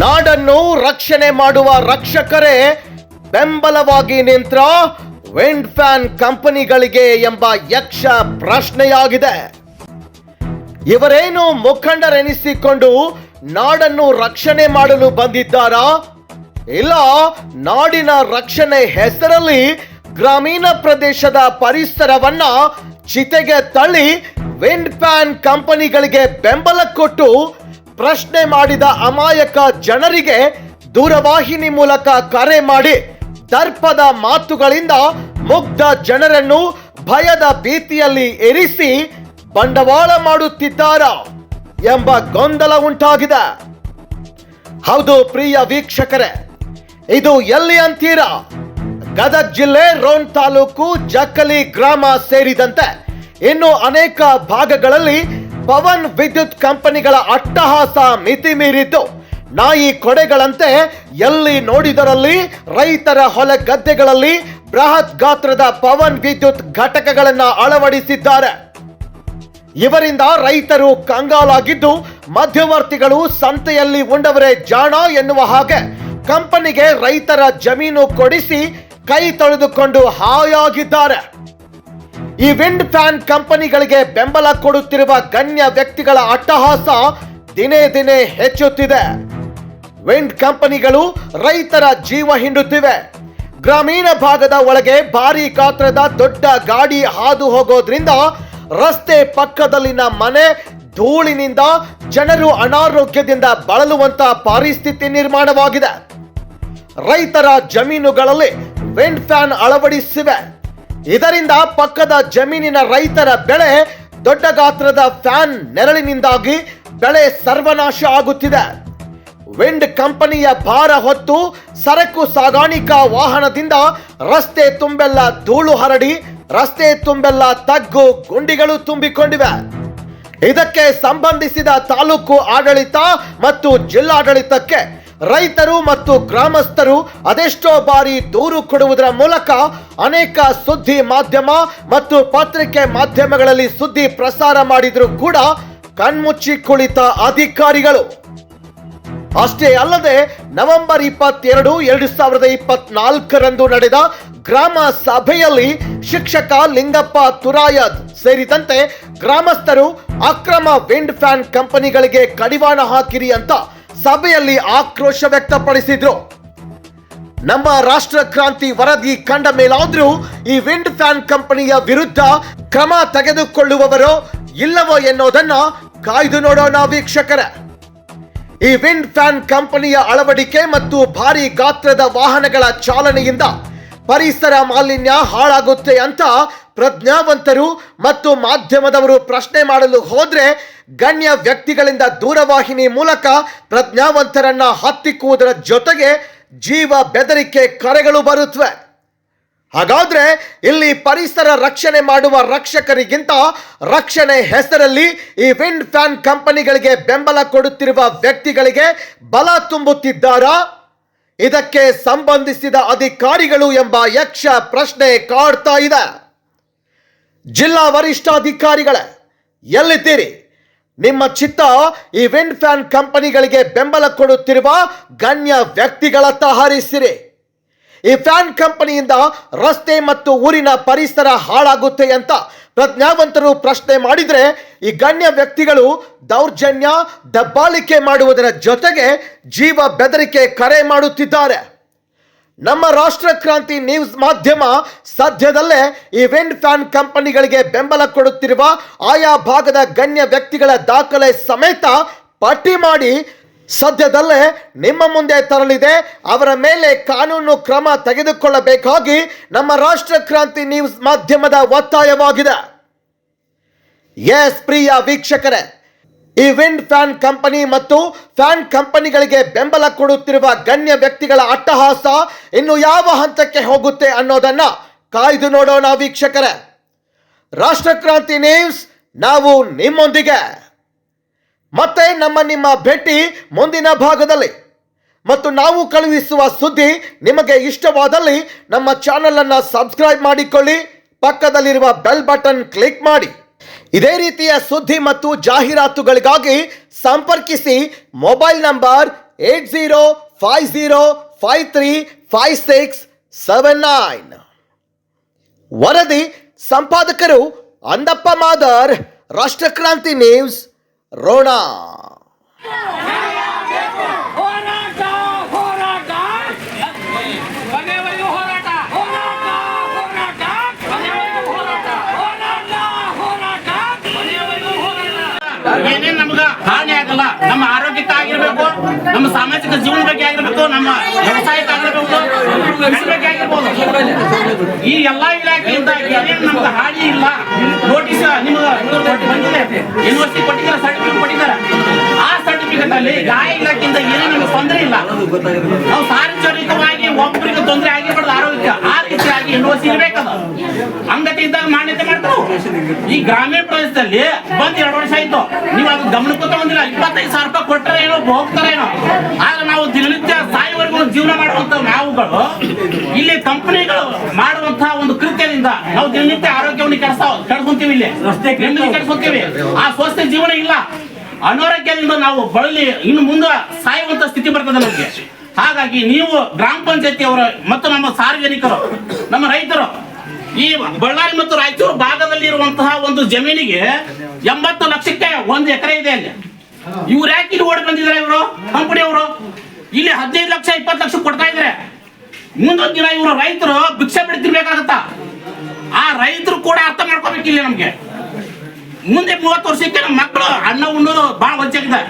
ನಾಡನ್ನು ರಕ್ಷಣೆ ಮಾಡುವ ರಕ್ಷಕರೇ, ಬೆಂಬಲವಾಗಿ ನಿಂತ್ರ ವಿಂಡ್ ಫ್ಯಾನ್ ಕಂಪನಿಗಳಿಗೆ ಎಂಬ ಯಕ್ಷ ಪ್ರಶ್ನೆಯಾಗಿದೆ. ಇವರೇನು ಮುಖಂಡರೆನಿಸಿಕೊಂಡು ನಾಡನ್ನು ರಕ್ಷಣೆ ಮಾಡಲು ಬಂದಿದ್ದಾರಾ? ಇಲ್ಲ, ನಾಡಿನ ರಕ್ಷಣೆ ಹೆಸರಲ್ಲಿ ಗ್ರಾಮೀಣ ಪ್ರದೇಶದ ಪರಿಸರವನ್ನ ಚಿತೆಗೆ ತಳ್ಳಿ ವಿಂಡ್ ಫ್ಯಾನ್ ಕಂಪನಿಗಳಿಗೆ ಬೆಂಬಲ ಕೊಟ್ಟು ಪ್ರಶ್ನೆ ಮಾಡಿದ ಅಮಾಯಕ ಜನರಿಗೆ ದೂರವಾಹಿನಿ ಮೂಲಕ ಕರೆ ಮಾಡಿ ದರ್ಪದ ಮಾತುಗಳಿಂದ ಮುಗ್ಧ ಜನರನ್ನು ಭಯದ ಭೀತಿಯಲ್ಲಿ ಇರಿಸಿ ಬಂಡವಾಳ ಮಾಡುತ್ತಿದ್ದಾರ ಎಂಬ ಗೊಂದಲ ಉಂಟಾಗಿದೆ. ಹೌದು ಪ್ರಿಯ ವೀಕ್ಷಕರೇ, ಇದು ಎಲ್ಲಿ ಅಂತೀರಾ? ಗದಗ ಜಿಲ್ಲೆ ರೋನ್ ತಾಲೂಕು ಜಕ್ಕಲಿ ಗ್ರಾಮ ಸೇರಿದಂತೆ ಇನ್ನು ಅನೇಕ ಭಾಗಗಳಲ್ಲಿ ಪವನ್ ವಿದ್ಯುತ್ ಕಂಪನಿಗಳ ಅಟ್ಟಹಾಸ ಮಿತಿ ಮೀರಿದ್ದು ನಾಯಿ ಕೊಡೆಗಳಂತೆ ಎಲ್ಲಿ ನೋಡಿದರಲ್ಲಿ ರೈತರ ಹೊಲ ಗದ್ದೆಗಳಲ್ಲಿ ಬೃಹತ್ ಗಾತ್ರದ ಪವನ್ ವಿದ್ಯುತ್ ಘಟಕಗಳನ್ನು ಅಳವಡಿಸಿದ್ದಾರೆ. ಇವರಿಂದ ರೈತರು ಕಂಗಾಲಾಗಿದ್ದು, ಮಧ್ಯವರ್ತಿಗಳು ಸಂತೆಯಲ್ಲಿ ಉಂಡವರೇ ಜಾಣ ಎನ್ನುವ ಹಾಗೆ ಕಂಪನಿಗೆ ರೈತರ ಜಮೀನು ಕೊಡಿಸಿ ಕೈ ತೊಳೆದುಕೊಂಡು ಹಾಯಾಗಿದ್ದಾರೆ. ಈ ವಿಂಡ್ ಫ್ಯಾನ್ ಕಂಪನಿಗಳಿಗೆ ಬೆಂಬಲ ಕೊಡುತ್ತಿರುವ ಗಣ್ಯ ವ್ಯಕ್ತಿಗಳ ಅಟ್ಟಹಾಸ ದಿನೇ ದಿನೇ ಹೆಚ್ಚುತ್ತಿದೆ. ವಿಂಡ್ ಕಂಪನಿಗಳು ರೈತರ ಜೀವ ಹಿಂಡುತ್ತಿವೆ. ಗ್ರಾಮೀಣ ಭಾಗದ ಒಳಗೆ ಭಾರಿ ಗಾತ್ರದ ದೊಡ್ಡ ಗಾಡಿ ಹಾದು ಹೋಗೋದ್ರಿಂದ ರಸ್ತೆ ಪಕ್ಕದಲ್ಲಿನ ಮನೆ ಧೂಳಿನಿಂದ ಜನರು ಅನಾರೋಗ್ಯದಿಂದ ಬಳಲುವಂತಹ ಪರಿಸ್ಥಿತಿ ನಿರ್ಮಾಣವಾಗಿದೆ. ರೈತರ ಜಮೀನುಗಳಲ್ಲಿ ವಿಂಡ್ ಫ್ಯಾನ್ ಅಳವಡಿಸಿವೆ. ಇದರಿಂದ ಪಕ್ಕದ ಜಮೀನಿನ ರೈತರ ಬೆಳೆ ದೊಡ್ಡ ಗಾತ್ರದ ಫ್ಯಾನ್ ನೆರಳಿನಿಂದಾಗಿ ಬೆಳೆ ಸರ್ವನಾಶ ಆಗುತ್ತಿದೆ. ವಿಂಡ್ ಕಂಪನಿಯ ಭಾರ ಹೊತ್ತು ಸರಕು ಸಾಗಾಣಿಕಾ ವಾಹನದಿಂದ ರಸ್ತೆ ತುಂಬೆಲ್ಲ ಧೂಳು ಹರಡಿ, ರಸ್ತೆ ತುಂಬೆಲ್ಲ ತಗ್ಗು, ಗುಂಡಿಗಳು ತುಂಬಿಕೊಂಡಿವೆ. ಇದಕ್ಕೆ ಸಂಬಂಧಿಸಿದ ತಾಲೂಕು ಆಡಳಿತ ಮತ್ತು ಜಿಲ್ಲಾಡಳಿತಕ್ಕೆ ರೈತರು ಮತ್ತು ಗ್ರಾಮಸ್ಥರು ಅದೆಷ್ಟೋ ಬಾರಿ ದೂರು ಕೊಡುವುದರ ಮೂಲಕ ಅನೇಕ ಸುದ್ದಿ ಮಾಧ್ಯಮ ಮತ್ತು ಪತ್ರಿಕೆ ಮಾಧ್ಯಮಗಳಲ್ಲಿ ಸುದ್ದಿ ಪ್ರಸಾರ ಮಾಡಿದರೂ ಕೂಡ ಕಣ್ಮುಚ್ಚಿ ಕುಳಿತ ಅಧಿಕಾರಿಗಳು. ಅಷ್ಟೇ ಅಲ್ಲದೆ ನವೆಂಬರ್ ಇಪ್ಪತ್ತೆರಡು ಎರಡು ಸಾವಿರದ ಇಪ್ಪತ್ನಾಲ್ಕರಂದು ನಡೆದ ಗ್ರಾಮ ಸಭೆಯಲ್ಲಿ ಶಿಕ್ಷಕ ಲಿಂಗಪ್ಪ ತುರಾಯದ್ ಸೇರಿದಂತೆ ಗ್ರಾಮಸ್ಥರು ಅಕ್ರಮ ವಿಂಡ್ ಫ್ಯಾನ್ ಕಂಪನಿಗಳಿಗೆ ಕಡಿವಾಣ ಹಾಕಿರಿ ಅಂತ ಸಭೆಯಲ್ಲಿ ಆಕ್ರೋಶ ವ್ಯಕ್ತಪಡಿಸಿದ್ರು. ನಮ್ಮ ರಾಷ್ಟ್ರ ಕ್ರಾಂತಿ ವರದಿ ಕಂಡ ಮೇಲಾದ್ರೂ ಈ ವಿಂಡ್ ಫ್ಯಾನ್ ಕಂಪನಿಯ ವಿರುದ್ಧ ಕ್ರಮ ತೆಗೆದುಕೊಳ್ಳುವವರೋ ಇಲ್ಲವೋ ಎನ್ನುವುದನ್ನ ಕಾಯ್ದು ನೋಡೋಣ ವೀಕ್ಷಕರ. ಈ ವಿಂಡ್ ಫ್ಯಾನ್ ಕಂಪನಿಯ ಅಳವಡಿಕೆ ಮತ್ತು ಭಾರಿ ಗಾತ್ರದ ವಾಹನಗಳ ಚಾಲನೆಯಿಂದ ಪರಿಸರ ಮಾಲಿನ್ಯ ಹಾಳಾಗುತ್ತೆ ಅಂತ ಪ್ರಜ್ಞಾವಂತರು ಮತ್ತು ಮಾಧ್ಯಮದವರು ಪ್ರಶ್ನೆ ಮಾಡಲು ಹೋದ್ರೆ ಗಣ್ಯ ವ್ಯಕ್ತಿಗಳಿಂದ ದೂರವಾಹಿನಿ ಮೂಲಕ ಪ್ರಜ್ಞಾವಂತರನ್ನ ಹತ್ತಿಕ್ಕುವುದರ ಜೊತೆಗೆ ಜೀವ ಬೆದರಿಕೆ ಕರೆಗಳು ಬರುತ್ತವೆ ಹಾಗಾದ್ರೆ ಇಲ್ಲಿ ಪರಿಸರ ರಕ್ಷಣೆ ಮಾಡುವ ರಕ್ಷಕರಿಗಿಂತ ರಕ್ಷಣೆ ಹೆಸರಲ್ಲಿ ಈ ವಿಂಡ್ ಫ್ಯಾನ್ ಕಂಪನಿಗಳಿಗೆ ಬೆಂಬಲ ಕೊಡುತ್ತಿರುವ ವ್ಯಕ್ತಿಗಳಿಗೆ ಬಲ ತುಂಬುತ್ತಿದ್ದಾರಾ? ಇದಕ್ಕೆ ಸಂಬಂಧಿಸಿದ ಅಧಿಕಾರಿಗಳು ಎಂಬ ಯಕ್ಷ ಪ್ರಶ್ನೆ ಕಾಡ್ತಾ ಇದೆ. ಜಿಲ್ಲಾ ವರಿಷ್ಠಾಧಿಕಾರಿಗಳೇ, ಎಲ್ಲಿದ್ದೀರಿ? ನಿಮ್ಮ ಚಿತ್ತ ಈ ವಿಂಡ್ ಫ್ಯಾನ್ ಕಂಪನಿಗಳಿಗೆ ಬೆಂಬಲ ಕೊಡುತ್ತಿರುವ ಗಣ್ಯ ವ್ಯಕ್ತಿಗಳತ್ತ ಹಾರಿಸಿರಿ. ಈ ಫ್ಯಾನ್ ಕಂಪನಿಯಿಂದ ರಸ್ತೆ ಮತ್ತು ಊರಿನ ಪರಿಸರ ಹಾಳಾಗುತ್ತೆ ಅಂತ ಪ್ರಜ್ಞಾವಂತರು ಪ್ರಶ್ನೆ ಮಾಡಿದರೆ, ಈ ಗಣ್ಯ ವ್ಯಕ್ತಿಗಳು ದೌರ್ಜನ್ಯ, ದಬ್ಬಾಳಿಕೆ ಮಾಡುವುದರ ಜೊತೆಗೆ ಜೀವ ಬೆದರಿಕೆ ಕರೆ ಮಾಡುತ್ತಿದ್ದಾರೆ. ನಮ್ಮ ರಾಷ್ಟ್ರ ಕ್ರಾಂತಿ ನ್ಯೂಸ್ ಮಾಧ್ಯಮ ಸದ್ಯದಲ್ಲೇ ಈವೆಂಟ್ ಫ್ಯಾನ್ ಕಂಪನಿಗಳಿಗೆ ಬೆಂಬಲ ಕೊಡುತ್ತಿರುವ ಆಯಾ ಭಾಗದ ಗಣ್ಯ ವ್ಯಕ್ತಿಗಳ ದಾಖಲೆ ಸಮೇತ ಪಟ್ಟಿ ಮಾಡಿ ಸದ್ಯದಲ್ಲೇ ನಿಮ್ಮ ಮುಂದೆ ತರಲಿದೆ. ಅವರ ಮೇಲೆ ಕಾನೂನು ಕ್ರಮ ತೆಗೆದುಕೊಳ್ಳಬೇಕಾಗಿ ನಮ್ಮ ರಾಷ್ಟ್ರ ಕ್ರಾಂತಿ ನ್ಯೂಸ್ ಮಾಧ್ಯಮದ ಒತ್ತಾಯವಾಗಿದೆ. ಎಸ್ ಪ್ರಿಯ ವೀಕ್ಷಕರೇ ಈ ವಿಂಡ್ ಫ್ಯಾನ್ ಕಂಪನಿ ಮತ್ತು ಫ್ಯಾನ್ ಕಂಪನಿಗಳಿಗೆ ಬೆಂಬಲ ಕೊಡುತ್ತಿರುವ ಗಣ್ಯ ವ್ಯಕ್ತಿಗಳ ಅಟ್ಟಹಾಸ ಇನ್ನು ಯಾವ ಹಂತಕ್ಕೆ ಹೋಗುತ್ತೆ ಅನ್ನೋದನ್ನ ಕಾಯ್ದು ನೋಡೋಣ ವೀಕ್ಷಕರೇ. ರಾಷ್ಟ್ರಕ್ರಾಂತಿ ನ್ಯೂಸ್, ನಾವು ನಿಮ್ಮೊಂದಿಗೆ. ಮತ್ತೆ ನಮ್ಮ ನಿಮ್ಮ ಭೇಟಿ ಮುಂದಿನ ಭಾಗದಲ್ಲಿ. ಮತ್ತು ನಾವು ಕಳುಹಿಸುವ ಸುದ್ದಿ ನಿಮಗೆ ಇಷ್ಟವಾದಲ್ಲಿ ನಮ್ಮ ಚಾನಲನ್ನು ಸಬ್ಸ್ಕ್ರೈಬ್ ಮಾಡಿಕೊಳ್ಳಿ, ಪಕ್ಕದಲ್ಲಿರುವ ಬೆಲ್ ಬಟನ್ ಕ್ಲಿಕ್ ಮಾಡಿ. ಇದೇ ರೀತಿಯ ಸುದ್ದಿ ಮತ್ತು ಜಾಹೀರಾತುಗಳಿಗಾಗಿ ಸಂಪರ್ಕಿಸಿ mobile number eight zero five zero five three five six seven nine. ವರದಿ ಸಂಪಾದಕರು ಅಂದಪ್ಪ ಮಾದರ್, ರಾಷ್ಟ್ರಕ್ರಾಂತಿ ನ್ಯೂಸ್, ರೋಣ. ನಮ್ಮ ಸಾಮಾಜಿಕ ಜೀವನ ಬಗ್ಗೆ ಆಗಿರ್ಬೇಕು, ನಮ್ಮ ವ್ಯವಸಾಯಕ್ಕೆ ಆಗಿರ್ಬೇಕು ಆಗಿರ್ಬೋದು. ಈ ಎಲ್ಲಾ ಇಲಾಖೆಯಿಂದ ಏನೇನು ನಮ್ಗೆ ಹಾನಿ ಇಲ್ಲ ನೋಟಿಸ್ ನಿಮ್ಮ ಯೂನಿವರ್ಸಿಟಿ ಕೊಟ್ಟಿದ್ದಾರೆ ಸರ್ಟಿಫಿಕೇಟ್ ಕೊಟ್ಟಿದ್ದಾರೆ. ಆ ಸರ್ಟಿಫಿಕೇಟ್ ಅಲ್ಲಿ ಗಾಯ ಇಲಾಖೆಯಿಂದ ಏನೇ ನಮ್ಗೆ ತೊಂದರೆ ಇಲ್ಲ. ನಾವು ಸಾರ್ವಜನಿಕವಾಗಿ ಒಬ್ಬರಿಗೆ ತೊಂದರೆ ಆಗಿರ್ಬಾರ್ದು ಆರೋಗ್ಯಕ್ಕೆ. ಯೂನಿವರ್ಸಿಟಿ ಇರ್ಬೇಕದ ಅಂಗತಿ ಇದ್ದಾಗ ಮಾನ್ಯತೆ ಮಾಡ್ತಾವ ಈ ಗ್ರಾಮೀಣ ಪ್ರದೇಶದಲ್ಲಿ ಬಂದ್ ಎರಡು ವರ್ಷ ಆಯ್ತು. ನೀವು ಅದು ಗಮನಕ್ಕೂ ತಗೊಂಡಿಲ್ಲ. ಇಪ್ಪತ್ತೈದು ಸಾವಿರ ರೂಪಾಯಿ ಕೊಟ್ಟರೆ ಏನೋ ಹೋಗ್ತಾರೇನೋ ಆದ್ರೆ ನಾವು ದಿನನಿತ್ಯ ಸಾಯುವವರೆಗೂ ಜೀವನ ಮಾಡುವಂತ ನಾವುಗಳು ಇಲ್ಲಿ ಕಂಪನಿಗಳು ಮಾಡುವಂತಹ ಒಂದು ಕೃತ್ಯದಿಂದ ನಾವು ದಿನನಿತ್ಯ ಆರೋಗ್ಯವನ್ನು ಕೆಡಿಸ ಕೆಡ್ಕೊಂತೀವಿ ಇಲ್ಲಿ. ಕೆಡ್ಕೊಂತೀವಿ ಆ ಸ್ವಸ್ಥ ಜೀವನ ಇಲ್ಲ. ಅನಾರೋಗ್ಯದಿಂದ ನಾವು ಬಳಲಿ ಇನ್ನು ಮುಂದೆ ಸಾಯುವಂತ ಸ್ಥಿತಿ ಬರ್ತದೆ ನಮಗೆ. ಹಾಗಾಗಿ ನೀವು ಗ್ರಾಮ ಪಂಚಾಯತಿ ಅವರ ಮತ್ತು ನಮ್ಮ ಸಾರ್ವಜನಿಕರು, ನಮ್ಮ ರೈತರು, ಈ ಬಳ್ಳಾರಿ ಮತ್ತು ರಾಯಚೂರು ಭಾಗದಲ್ಲಿ ಇರುವಂತಹ ಒಂದು ಜಮೀನಿಗೆ ಎಂಬತ್ತು ಲಕ್ಷಕ್ಕೆ ಒಂದು ಎಕರೆ ಇದೆ ಅಲ್ಲಿ. ಇವ್ರು ಯಾಕೆ ಇಲ್ಲಿ ಓಡಿ ಬಂದಿದ್ದಾರೆ ಇವರು? ಕಂಪನಿ ಅವರು. ಇಲ್ಲಿ ಹದಿನೈದು ಲಕ್ಷ, ಇಪ್ಪತ್ತು ಲಕ್ಷ ಕೊಡ್ತಾ ಇದ್ರೆ ಮುಂದೊಂದು ದಿನ ಇವರು ರೈತರು ಭಿಕ್ಷೆ ಬಿಡ್ತಿರ್ಬೇಕಾಗತ್ತ? ಆ ರೈತರು ಕೂಡ ಅರ್ಥ ಮಾಡ್ಕೋಬೇಕಿಲ್ಲ ನಮ್ಗೆ. ಮುಂದೆ ಮೂವತ್ತು ವರ್ಷಕ್ಕೆ ನಮ್ಮ ಮಕ್ಕಳು ಅಣ್ಣ ಉಣ್ಣೋದು ಬಹಳ ವಂಚಾಗಿದೆ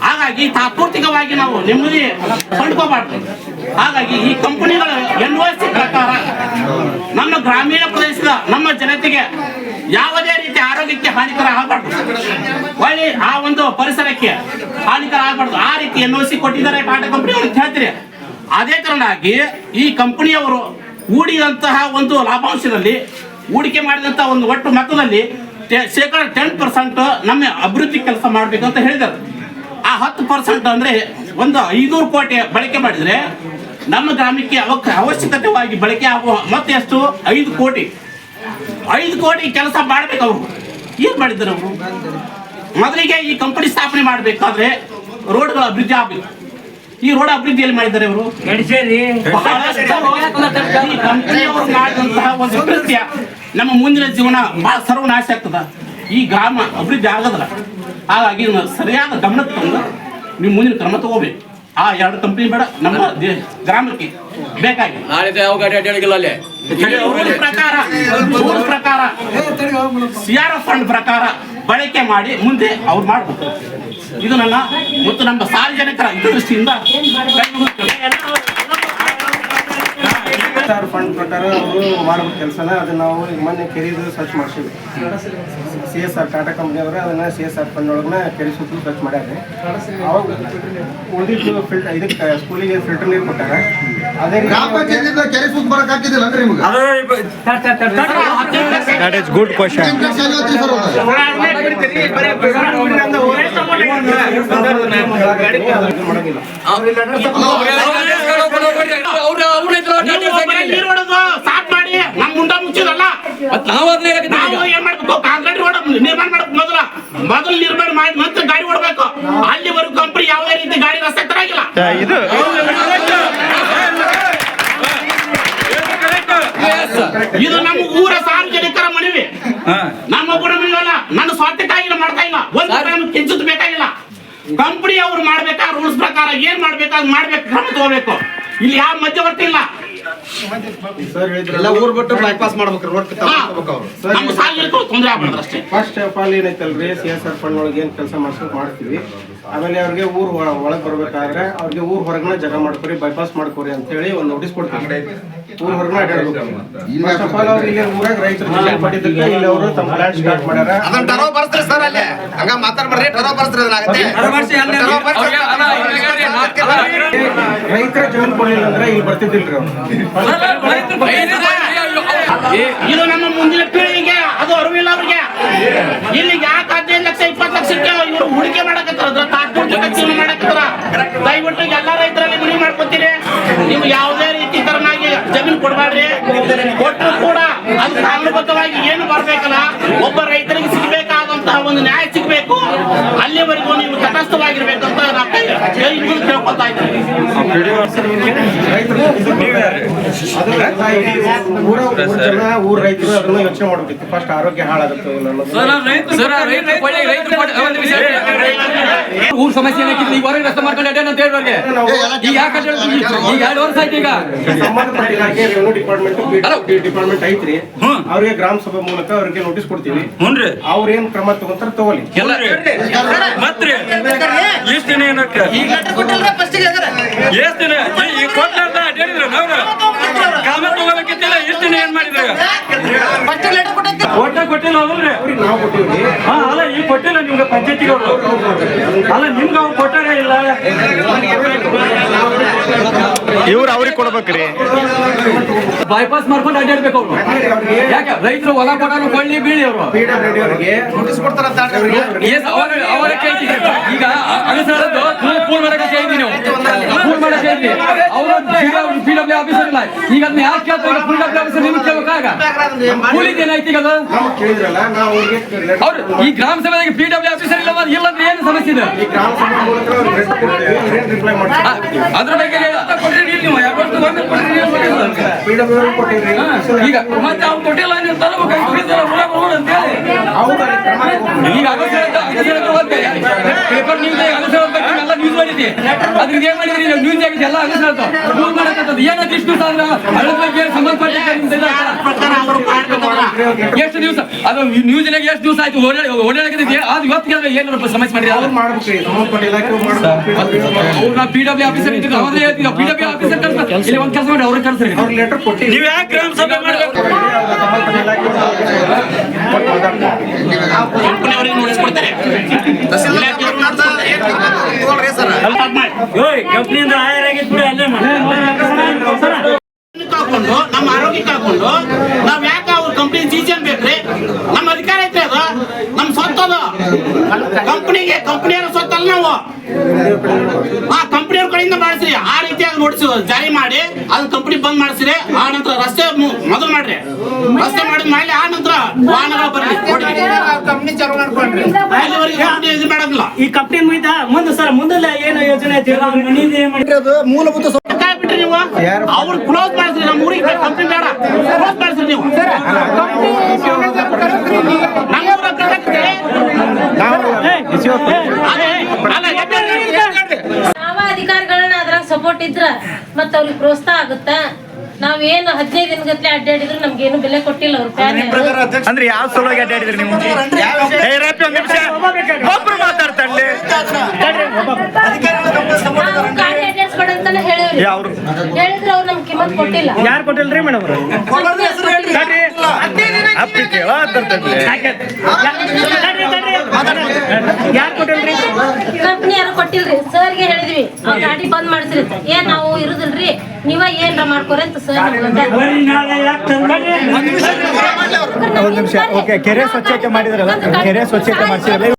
ಹಾಗಾಗಿ ತಾತ್ಪೂರ್ತಿಕವಾಗಿ ನಾವು ನೆಮ್ಮದಿ ಕಂಡುಕೋಬಾರ್ದು ಹಾಗಾಗಿ ಈ ಕಂಪನಿಗಳ ಎನ್ ಪ್ರಕಾರ ನಮ್ಮ ಗ್ರಾಮೀಣ ಪ್ರದೇಶದ ನಮ್ಮ ಜನತೆಗೆ ಯಾವುದೇ ರೀತಿ ಆರೋಗ್ಯಕ್ಕೆ ಹಾನಿಕರ ಆಗಬಾರ್ದು. ಒಳ್ಳೆ ಆ ಒಂದು ಪರಿಸರಕ್ಕೆ ಹಾನಿಕರ ಆಗಬಾರ್ದು. ಆ ರೀತಿ ಎನ್ ಕೊಟ್ಟಿದ್ದಾರೆ ಟಾಟಾ ಕಂಪನಿ ಅಂತ ಹೇಳ್ತೀರಿ. ಅದೇ ತರನಾಗಿ ಈ ಕಂಪನಿಯವರು ಹೂಡಿದಂತಹ ಒಂದು ಲಾಭಾಂಶದಲ್ಲಿ ಹೂಡಿಕೆ ಮಾಡಿದಂತಹ ಒಂದು ಒಟ್ಟು ಮೊತ್ತದಲ್ಲಿ ಶೇಕಡ ಟೆನ್ ಪರ್ಸೆಂಟ್ ನಮ್ಮ ಅಭಿವೃದ್ಧಿ ಕೆಲಸ ಮಾಡಬೇಕು ಅಂತ ಹೇಳಿದ್ದಾರೆ ಆ ಹತ್ತು ಪರ್ಸೆಂಟ್ ಅಂದ್ರೆ ಒಂದು ಐನೂರು ಕೋಟಿ ಬಳಕೆ ಮಾಡಿದ್ರೆ ನಮ್ಮ ಗ್ರಾಮಕ್ಕೆ ಅವಕ್ಕೆ ಅವಶ್ಯಕತೆವಾಗಿ ಬಳಕೆ ಆಗುವ ಮತ್ತೆ ಎಷ್ಟು ಐದು ಕೋಟಿ. ಐದು ಕೋಟಿ ಕೆಲಸ ಮಾಡ್ಬೇಕು ಅವರು. ಏನ್ ಮಾಡಿದ್ದಾರೆ ಅವರು? ಮೊದಲಿಗೆ ಈ ಕಂಪನಿ ಸ್ಥಾಪನೆ ಮಾಡ್ಬೇಕಾದ್ರೆ ರೋಡ್ಗಳ ಅಭಿವೃದ್ಧಿ ಆಗ್ಬೇಕು. ಈ ರೋಡ್ ಅಭಿವೃದ್ಧಿ ಎಲ್ಲಿ ಮಾಡಿದ್ದಾರೆ ಅವರು? ಕಂಪನಿಯವರು ಮಾಡಿದಂತಹ ಒಂದು ಕೃತ್ಯ ನಮ್ಮ ಮುಂದಿನ ಜೀವನ ಬಹಳ ಸರ್ವನಾಶ ಆಗ್ತದ. ಈ ಗ್ರಾಮ ಅಭಿವೃದ್ಧಿ ಆಗೋದಿಲ್ಲ. ಹಾಗಾಗಿ ಸರಿಯಾದ ಗಮನಕ್ಕೆ ತಂದು ನೀವು ಮುಂದಿನ ಕ್ರಮ ತಗೋಬೇಕು. ಆ ಎರಡು ಕಂಪನಿ ಬೇಡ ನಮ್ಮ ದೇ- ಗ್ರಾಮಕ್ಕೆ ಬೇಕಾಗಿ. ನಾಳೆ ಯಾವ ಗಾಡಿ ಅಡ್ಡಾಡಿಲ್ಲ ಅಲ್ಲಿ? ಪ್ರಕಾರ ಪ್ರಕಾರ. ಸಿ ಆರ್ ಎಫ್ ಫಂಡ್ ಪ್ರಕಾರ ಬಳಕೆ ಮಾಡಿ ಮುಂದೆ ಅವ್ರು ಮಾಡಬೇಕು. ಇದು ನನ್ನ ಮತ್ತು ನಮ್ಮ ಸಾರ್ವಜನಿಕರ ಹಿತದೃಷ್ಟಿಯಿಂದ ಸರ್ ಫಂಡ್ ಪ್ರಕಾರ ಅವರು ಮಾಡೋ ಕೆಲಸನ ಅದನ್ನ ನಾವು ಈಗ ಮೊನ್ನೆ ಕೆರೆದು search ಮಾಡಿಸಿವಿ C S R Tata company ಅವರು ಅದನ್ನ ಸಿ ಎಸ್ ಆರ್ ಫಂಡ್ ಒಳಗನ ಕೆರೆ ಸುತ್ತಲೂ ಸರ್ಚ್ ಮಾಡ್ಯಾರೆ ಅವಾಗ ಉಳಿದಿದ್ದು ಫಿಲ್ಟರ್ ಇದಕ್ಕೆ ಸ್ಕೂಲಿಗೆ ಫಿಲ್ಟರ್ ನೀರು ಕೊಟ್ಟಾರ ಅದೇ ಕೆರೆ ಸುತ್ತ ಬರಕ್ ಹಾಕಿದಿಲ್ಲ ಅಂದ್ರೆ ನಿಮ್ಗೆ? ಮಾಡಂಗಿಲ್ಲ ಸಾಫ್ ಮಾಡಿ ನಮ್ಮ ಮುಂಡ ಮುಚ್ಚಿದಲ್ಲ? ನಾವು ಅದನ್ನ ನಾವು ಏನ್ ಮಾಡ್ಬೇಕು? ಕಾಂಕ್ರೀಟ್ ರೋಡ್ ನಿರ್ಮಾಣ ಮಾಡ್ಬೇಕು ಮೊದಲ. ಮೊದಲು ನಿರ್ಮಾಣ ಮಾಡಿ ಮತ್ತೆ ಗಾಡಿ ಓಡಬೇಕು ಅಲ್ಲಿವರೆಗೂ ಕಂಪನಿ ಯಾವುದೇ ರೀತಿ ಗಾಡಿ ರಸ್ತೆ ತರಾಗಿಲ್ಲ. ಇದು ಇದು ನಮ್ಮ ಊರ ಸಾರ್ವಜನಿಕರ ಮನವಿ. ನಮ್ಮ ಗುಣಮಿಲ್ಲ ನನ್ನ ಸ್ವಾರ್ಥಕ್ಕಾಗಿ ಮಾಡ್ತಾ ಇಲ್ಲ. ಒಂದ್ ಕಿಂಚಿತ್ ಬೇಕಾಗಿಲ್ಲ. ಕಂಪನಿ ಅವ್ರು ಮಾಡ್ಬೇಕಾ ರೂಲ್ಸ್ ಪ್ರಕಾರ ಏನ್ ಮಾಡ್ಬೇಕಾದ್ ಮಾಡ್ಬೇಕು ಕ್ರಮ ತಗೋಬೇಕು. ಇಲ್ಲಿ ಯಾವ ಮಧ್ಯವರ್ತಿ ಇಲ್ಲ. ಎಲ್ಲ ಊರ್ ಬಿಟ್ಟು ಬೈಪಾಸ್ ಮಾಡ್ಬೇಕು ರೋಡ್. ತಗೋಬೇಕು ಅವ್ರು. ನಮ್ಮ ಸಾರ್ವಜನಿಕರು ತೊಂದರೆ ಆಗ್ಬಾರ್ದು ಅಷ್ಟೇ. ಫಸ್ಟ್ ಆಫ್ ಆಲ್ ಏನೈತಲ್ರಿ ಸಿ ಎಸ್ ಆರ್ ಫಂಡ್ ಒಳಗೆ ಏನು ಕೆಲಸ ಮಾಡ್ಸ್ಕೊಂಡು ಮಾಡ್ತೀವಿ. ಆಮೇಲೆ ಅವ್ರಿಗೆ ಊರ್ ಒಳಗ್ ಬರ್ಬೇಕಾದ್ರೆ ಅವ್ರಿಗೆ ಊರ್ ಹೊರಗನ ಜಾಗ ಮಾಡ್ಕೊರಿ ಬೈಪಾಸ್ ಮಾಡ್ಕೊರಿ ಅಂತ ಹೇಳಿ ಒಂದು ನೋಟಿಸ್ ಕೊಡ್ತೀವಿ ಊರ್ ಹೊರಗನ ಅಡ್ಡಾಡ್ಬೇಕು ಫಸ್ಟ್ ಆಫ್ ಆಲ್ ಅವ್ರು ಇಲ್ಲಿ ಊರಾಗ ರೈತರು ಪಟ್ಟಿದ್ದಕ್ಕೆ ಇಲ್ಲಿ ಅವರು ತಮ್ಮ ಪ್ಲಾನ್ ಸ್ಟಾರ್ಟ್ ಮಾಡ್ಯಾರ. ಅದನ್ನ ಟರೋ ಬರ್ಸ್ರಿ ಸರ್ ಅಲ್ಲೇ. ಹಂಗ ಟರೋ ಬರ್ಸ್ರಿ. ರೈತರ ಜಮೀನ್ ಕೊಡ್ಲಿಲ್ಲ ಅಂದ್ರೆ ಇಲ್ಲಿ ಬರ್ತಿದ್ದಿಲ್ರಿ ಅವ್ರು. ಇದು ನಮ್ಮ ಮುಂದಿನ ಪೀಳಿಗೆಗೆ ಅದು ಅರಿವಿಲ್ಲ ಅವ್ರಿಗೆ. ಇಲ್ಲಿ ಯಾಕೆ ಹದಿನೈದು ಲಕ್ಷ ಇಪ್ಪತ್ತು ಲಕ್ಷಕ್ಕೆ ಇವರು ಹೂಡಿಕೆ ಮಾಡಕತ್ತಾರ ನೀವು ಯಾವುದೇ ರೀತಿ ತರನಾಗಿ ಜಮೀನು ಕೊಡಬೇಡ್ರಿ. ಕೊಟ್ಟರು ಕೂಡ ಅದು ಕಾನೂನುಬದ್ಧವಾಗಿ ಏನು ಬರಬೇಕಲ್ಲ, ಒಬ್ಬ ರೈತರಿಗೆ ಸಿಗಬೇಕಾದಂತಹ ಒಂದು ನ್ಯಾಯ ಸಿಗಬೇಕು. ಅಲ್ಲಿವರೆಗೂ ನೀವು ತಟಸ್ಥವಾಗಿರ್ಬೇಕಂತ ಜನ ಊರ್ ರೈತರು ಅದನ್ನ ಯೋಚನೆ ಮಾಡ್ಬೇಕು. ಫಸ್ಟ್ ಆರೋಗ್ಯ ಹಾಳಾಗುತ್ತೆ ಊರ್ ಸಮಸ್ಯೆ ಏನಾಗಿತ್ತು ಈಗ ಹೊರಗೆ ರಸ್ತೆ ಮಾಡ್ಕೊಂಡು ಅಂತ ಹೇಳ್ಬಾರ್ಗೆ ಈಗ ಯಾಕೆ? ಈಗ ಎರಡು ವರ್ಷ ಆಯ್ತು ಈಗ. ಸಂಬಂಧಪಟ್ಟ ಇಲಾಖೆ ರೆವೆನ್ಯೂ ಡಿಪಾರ್ಟ್ಮೆಂಟ್. ಡಿಪಾರ್ಟ್ಮೆಂಟ್ ಐತ್ರಿ. ಅವ್ರಿಗೆ ಗ್ರಾಮ ಸಭೆ ಮೂಲಕ ಅವ್ರಿಗೆ ನೋಟಿಸ್ ಕೊಡ್ತೀವಿ. ಹುನ್ರಿ ಅವ್ರ ಏನ್ ಕ್ರಮ ತಗೊಂತಾರ ತಗೊಳ್ಳಿ. ಎಲ್ಲ ಮತ್ರಿ ಇಷ್ಟ ಏನಕ್ಕ? ಎಷ್ಟ್ ದಿನ? ಈ- ಈ ಕೊಟ್ಲಾರ್ದ ಅಡ್ಡಾಡಿದ್ರು ನಾವು ಕಾಮ ತಗೋಬೇಕಿತ್ತಿಲ್ಲ ಇಷ್ಟ ದಿನ ಏನ್ ಮಾಡಿದ್ರ? ಕೊಟ್ಟ ಕೊಟ್ಟಿಲ್ಲ ಕೊಟ್ಟಿವಿ ಹಾ ಅಲ್ಲ ಈ ಕೊಟ್ಟಿಲ್ಲ ನಿಮ್ಗೆ ಪಂಚಾಯತಿಗೆ ಅವರು. ಅಲ್ಲ ನಿಮ್ಗೆ ಅವ್ರು ಕೊಟ್ಟಾರ ಇಲ್ಲ? ಇವ್ರು ಅವ್ರಿಗೆ ಕೊಡ್ಬೇಕ್ರಿ. ಬೈಪಾಸ್ ಮಾಡ್ಕೊಂಡು ಅಡ್ಡಾಡ್ಬೇಕು ಅವ್ರು. ಯಾಕೆ? ರೈತರು ಹೊಲ ಕೊಡೋರು ಕೊಳ್ಳಿ ಬೀಳಿ ಅವರು. ಈಗ ಅನುಸರದ್ದು ಪೂಲ್ ಮಾಡಕ್ಕೆ ಕೇಳ್ತೀನಿ ಪೂಲ್ ಮಾಡಕ್ಕೆ ಅವರು ಪಿ ಡಬ್ಲ್ಯೂ ಆಫೀಸರ್ ಇಲ್ಲ. ಈಗ ಅದನ್ನ ಯಾಕೆ ಕೇಳ್ತಾರೆ? ಪಿ ಡಬ್ಲ್ಯೂ ಆಫೀಸರ್ ನಿಮ್ಗೆ ಕೇಳ್ಬೇಕಾಗ? ಏನಾಯ್ತು ಈಗ ಅವ್ರು ಈ ಗ್ರಾಮ ಸಭೆದಾಗ ಪಿ ಡಬ್ಲ್ಯೂ ಆಫೀಸರ್ ಇಲ್ಲ ಅಂದ್ರೆ ಇಲ್ಲ ಅಂದ್ರೆ ಏನು ಸಮಸ್ಯೆ ಇದೆ? ಅದ್ರ ಬಗ್ಗೆ ಈಗ ಮತ್ತೆ ಅವ್ನು ಕೊಟ್ಟಿಲ್ಲ ನೀವು ತರಬೇಕು ಕುಡಿತಾರ ಹೊರ ಬರ್ಬೋದು ಅಂತ ಹೇಳಿ. ಅವ್ರು ಅಲ್ಲಿ ಈಗ ಪೇಪರ್ ನ್ಯೂಸ್ ಎಲ್ಲ ನ್ಯೂಸ್ ಮಾಡಿದ್ವಿ ಏನ್ ಮಾಡಿದ್ರಿ ನ್ಯೂಸ್ ಆಗಿದೆ ಎಲ್ಲ ಅಗಸರ ನ್ಯೂಸ್ ಮಾಡಕ್ಕಂಥದ್ದು ಇಷ್ಟು ಎಷ್ಟು ದಿವಸ? ಅದು ನ್ಯೂಸ್ನಾಗ ಎಷ್ಟು ದಿವಸ ಆಯ್ತು? ಓಡಾಡಿ ಓಡಾಡಕ್ಕೆ ಅದು ಇವತ್ತಿಗೆ ಏನು ಸಮಸ್ಯೆ ಮಾಡಿ ಅವ್ರು ಸಂಬಂಧಪಟ್ಟ ಇಲಾಖೆ ಮಾಡ್ಬೇಕು ಪಿ ಡಬ್ಲ್ಯೂ ಆಫೀಸರ್ ಅವಾಗಲೇ ಹೇಳ್ತೀವಿ ಪಿ ಡಬ್ಲ್ಯೂ ಆಫೀಸರ್ ಕಳ್ಸ ಇಲ್ಲಿ ಒಂದು ಕೆಲಸ ಮಾಡಿ ಅವ್ರಿಗೆ ಕಳ್ಸ್ರಿ ಅವ್ರ ಲೆಟರ್ ಕೊಟ್ಟಿ ನೀವ್ ಯಾಕೆ ಗ್ರಾಮ ಸಭೆ ಮಾಡ್ಬೇಕು? ಸಂಬಂಧಪಟ್ಟ ಇಲಾಖೆ ಕಂಪನಿಯವರಿಗೆ ನೋಟಿಸ್ ಕೊಡ್ತಾರೆ ಇಲಾಖೆಯವ್ರಿಗೆ notice ಕೊಡ್ತಾರೆ. ಕಂಪ್ನಿಯಿಂದ ಹೈರ್ ಆಗಿದ್ ಬಿಡಿ ಅಲ್ಲೇ ಮಾಡಿ ಕಳ್ಕೊಂಡು ನಮ್ಮ ಆರೋಗ್ಯ ಕಳ್ಕೊಂಡು ನಾವ್ ಯಾಕೆ ಅವ್ರ ಕಂಪ್ನಿ ಸೀಸನ್ ಬೇಕ್ರಿ ನಮ್ಮ ಅಧಿಕಾರ ಐತ್ರಿ ಅದು ನಮ್ ಸ್ವತ್ತು ಅದು ಕಂಪ್ನಿಗೆ ಕಂಪ್ನಿಯವ್ರ ಸ್ವತ್ತಲ್ಲ ನಾವು. ಆ ಕಂಪ್ನಿಯವ್ರ ಕಡೆಯಿಂದ ಮಾಡಿಸ್ರಿ. ಆ ರೀತಿಯಾಗಿ ನೋಟಿಸ್ ಜಾರಿ ಮಾಡಿ ಅದನ್ನ ಕಂಪ್ನಿ ಬಂದ್ ಮಾಡಿಸ್ರಿ ಆ ನಂತರ ರಸ್ತೆ ಮೊದಲು ಮಾಡ್ರಿ. ರಸ್ತೆ ಮಾಡಿದ ಮೇಲೆ ಆ ನಂತರ ವಾಹನಗಳು ಬರ್ಲಿ. ಕಂಪ್ನಿ ಚಾಲು ಮಾಡ್ಕೊಂಡ್ರಿ. ಅಲ್ಲಿವರೆಗೆ ಕಂಪ್ನಿ ಇದು ಮಾಡೋದಿಲ್ಲ. ಈ ಕಂಪ್ನಿ ಮುಗಿದ ಮುಂದೆ ಸರ್ ಮುಂದೆಲ್ಲ ಏನು ಯೋಜನೆ ಐತಿ? ಮೂಲಭೂತ ಬಿಟ್ರಿ ನೀವು? ಅವ್ರು ಕ್ಲೋಸ್ ಮಾಡಿಸ್ರಿ ನಮ್ಮ ಊರಿಗೆ ಕಂಪ್ನಿ ಬೇಡ. ಕ್ಲೋಸ್ ಮಾಡಿಸ್ರಿ ನೀವು. ನಾವ ಅಧಿಕಾರಿಗಳನ್ನ ಅದ್ರಾಗ ಸಪೋರ್ಟ್ ಇದ್ರ ಮತ್ತ ಅವ್ರಿಗೆ ಪ್ರೋತ್ಸಾಹ ಆಗುತ್ತ? ನಾವ್ ಏನು ಹದಿನೈದು ದಿನಗತ್ಲೆ ಅಡ್ಡಾಡಿದ್ರು ನಮ್ಗೇನು ಬೆಲೆ ಕೊಟ್ಟಿಲ್ಲ ಅವ್ರು ಅಂದ್ರೆ ಯಾವ ಸಲುವಾಗಿ ಅಡ್ಡಾಡಿದ್ರಿ ನೀವು? ಏ, ರಪ್ಪಿ, ಒಂದ್ ನಿಮಿಷ. ಒಬ್ರು ಮಾತಾಡ್ತಾಡ್ಲಿ ನಾವು ಗಾಡಿ ಅಡ್ಡಾಡ್ಸ್ಬೇಡ ಅಂತಾನೆ ಹೇಳಿವ್ರಿ. ಯಾವ್ರು? ಹೇಳಿದ್ರು ಅವ್ರು ನಮ್ಗೆ ಕಿಮ್ಮತ್ ಕೊಟ್ಟಿಲ್ಲ. ಯಾರು ಕೊಟ್ಟಿಲ್ರಿ ಮೇಡಮ್ ಅಪ್ಪಿ ಕೇಳಾಡ್ತಾಡ್ಲಿ ಯಾರು ಕೊಟ್ಟಿಲ್ರಿ? ಕಂಪ್ನಿ ಯಾರು ಕೊಟ್ಟಿಲ್ರಿ? ಸರ್ಗೆ ಹೇಳಿದ್ವಿ. ಅವ್ರ ಗಾಡಿ ಬಂದ್ ಮಾಡಿಸ್ರಿ ಅಂತ. ಏನ್ ನಾವು ಇರುದಿಲ್ರಿ? ನೀವ ಏನ್ರ ಮಾಡ್ಕೊರಿ ಅಂತ ಒಂದು ನಿಮಿಷ ಓಕೆ ಕೆರೆ ಸ್ವಚ್ಛತೆ ಮಾಡಿದ್ರಲ್ಲ ಕೆರೆ ಸ್ವಚ್ಛತೆ ಮಾಡಿಸಿರಲ್ಲ